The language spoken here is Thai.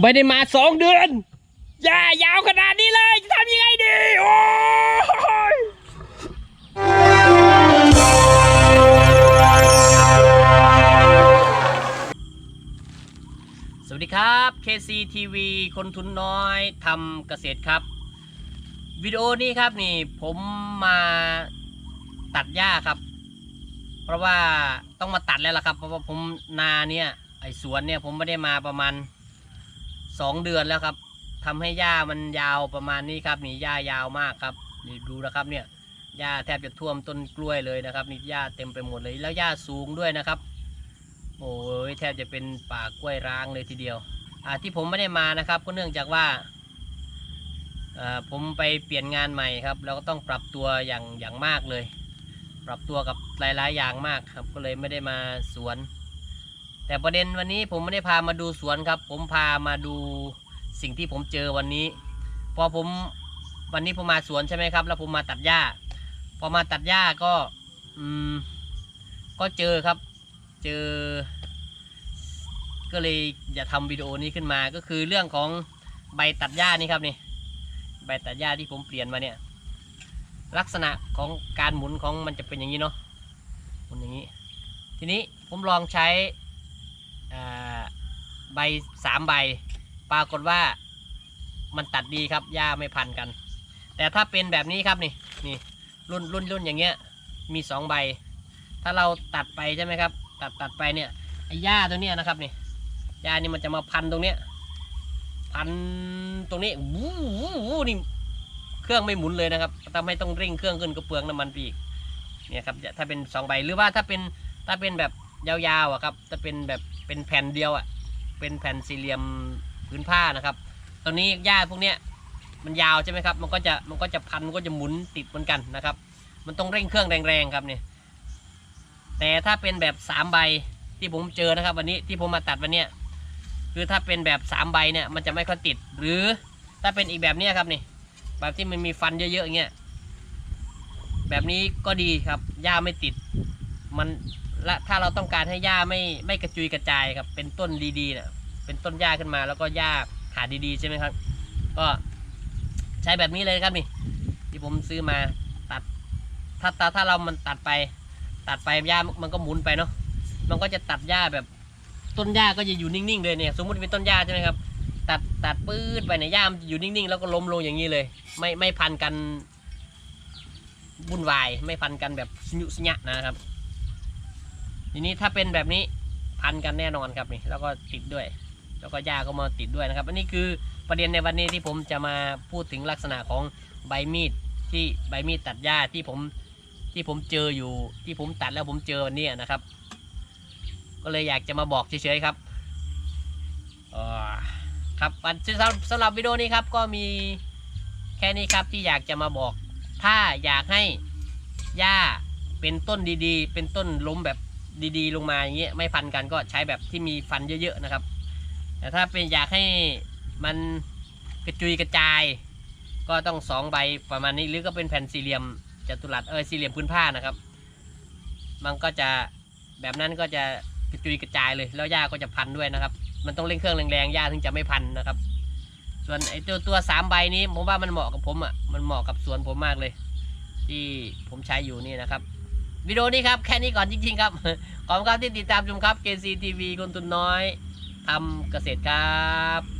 ไม่ได้มาสองเดือนย่ายาวขนาดนี้เลยจะทำยังไงดีโอ้ยสวัสดีครับ KCTV คนทุนน้อยทำเกษตรครับ วิดีโอนี้ครับนี่ผมมาตัดหญ้าครับ เพราะว่าต้องมาตัดแล้วล่ะครับ เพราะว่าผมนาเนี่ยไอสวนเนี่ยผมไม่ได้มาประมาณ สองเดือนแล้วครับทำให้หญ้ามันยาวประมาณนี้ครับนี่หญ้ายาวมากครับนี่ดูนะครับเนี่ยหญ้าแทบจะท่วมต้นกล้วยเลยนะครับนี่หญ้าเต็มไปหมดเลยแล้วหญ้าสูงด้วยนะครับ โอ้ยแทบจะเป็นป่ากล้วยร้างเลยทีเดียวอ่าที่ผมไม่ได้มานะครับ ก็เนื่องจากว่าอ่าผมไปเปลี่ยนงานใหม่ครับแล้วก็ต้องปรับตัวอย่างอย่างมากเลย ปรับตัวกับหลาย ๆ อย่างมากครับ ก็เลยไม่ได้มาสวน แต่ประเด็นวันนี้ผมไม่ได้พามาดูสวนครับ ผมพามาดูสิ่งที่ผมเจอวันนี้ พอผมวันนี้ผมมาสวนใช่ไหมครับ แล้วผมมาตัดหญ้า พอมาตัดหญ้าก็อืมก็เจอครับ เจอ ก็เลยจะทำวิดีโอนี้ขึ้นมา ก็คือเรื่องของใบตัดหญ้านี่ครับนี่ ใบตัดหญ้าที่ผมเปลี่ยนมาเนี่ย ลักษณะของการหมุนของมันจะเป็นอย่างนี้เนาะหมุนอย่างนี้ ทีนี้ผมลองใช้ ใบสามใบ ปรากฏว่ามันตัดดีครับหญ้าไม่พันกัน แต่ถ้าเป็นแบบนี้ครับนี่นี่รุ่นรุ่นรุ่นอย่างเงี้ยมีสองใบ ถ้าเราตัดไปใช่ไหมครับ ตัดตัดไปเนี่ยไอ้หญ้าตัวเนี้ยนะครับนี่หญ้านี่มันจะมาพันตรงเนี้ยพันตรงนี้วู้วู้วู้นี่เครื่องไม่หมุนเลยนะครับทำให้ต้องเร่งเครื่องขึ้นก็เปลืองน้ำมันไปอีกเนี่ยครับถ้าเป็นสองใบหรือว่าถ้าเป็นถ้าเป็นแบบยาวๆอะครับถ้าเป็นแบบเป็นแผ่นเดียวอะ เป็นแผ่นสี่เหลี่ยมพื้นผ้านะครับ ตอนนี้หญ้าพวกเนี้ยมันยาวใช่ไหมครับ มันก็จะมันก็จะพันมันก็จะหมุนติดเหมือนกันนะครับ มันต้องเร่งเครื่องแรงๆครับเนี่ยแต่ถ้าเป็นแบบสามใบที่ผมเจอนะครับ วันนี้ที่ผมมาตัดวันเนี้ยคือถ้าเป็นแบบสามใบเนี่ยมันจะไม่ค่อยติด หรือถ้าเป็นอีกแบบเนี้ยครับนี่แบบที่มันมีฟันเยอะๆอย่างเงี้ยแบบนี้ก็ดีครับหญ้าไม่ติด มัน และถ้าเราต้องการให้หญ้าไม่ไม่กระจุยกระจายครับ เป็นต้นดีๆนี่ยเป็นต้นหญ้าขึ้นมาแล้วก็หญ้าขาดีๆใช่ไหมครับ ก็ใช้แบบนี้เลยครับนี่ที่ผมซื้อมาตัด ถ้าถ้าถ้าเรามันตัดไป ตัดไปหญ้ามันก็หมุนไปเนาะมันก็จะตัดหญ้าแบบต้นหญ้าก็จะอยู่นิ่งๆเลยเนี่ย สมมติเป็นต้นหญ้าใช่ไหมครับ ตัดตัดปื้ดไปเนี่ยหญ้ามันอยู่นิ่งๆ แล้วก็ล้มลงอย่างนี้เลย ไม่ไม่พันกันวุ่นวายไม่พันกันแบบสยุสยะนะครับ ทีนี้ถ้าเป็นแบบนี้พันกันแน่นอนครับนี่แล้วก็ติดด้วย แล้วก็หญ้าก็มาติดด้วยนะครับ อันนี้คือประเด็นในวันนี้ที่ผมจะมาพูดถึงลักษณะของใบมีดที่ใบมีดตัดหญ้าที่ผมที่ผมเจออยู่ที่ผมตัดแล้วผมเจอวันนี้นะครับ ก็เลยอยากจะมาบอกเฉยๆครับครับวันสำหรับสำหรับวิดีโอนี้ครับก็มีแค่นี้ครับที่อยากจะมาบอก ถ้าอยากให้หญ้าเป็นต้นดีๆ เป็นต้นล้มแบบ ดีๆ ลงมาอย่างเงี้ยไม่พันกันก็ใช้แบบที่มีฟันเยอะๆนะครับ แต่ถ้าเป็นอยากให้มันกระจุยกระจาย ก็ต้องสองใบประมาณนี้หรือก็เป็นแผ่นสี่เหลี่ยมจัตุรัสเออสี่เหลี่ยมพื้นผ้านะครับ มันก็จะแบบนั้นก็จะกระจุยกระจายเลยแล้วหญ้าก็จะพันด้วยนะครับ มันต้องเร่งเครื่องแรงๆหญ้าถึงจะไม่พันนะครับ ส่วนไอ้ตัวตัวสามใบนี้ผมว่ามันเหมาะกับผมอะมันเหมาะกับสวนผมมากเลย ที่ผมใช้อยู่นี่นะครับ วิดีโอนี้ครับแค่นี้ก่อนจริงๆครับ ขอบคุณครับที่ติดตามชมครับ KCTV คนทุนน้อยทำเกษตรครับ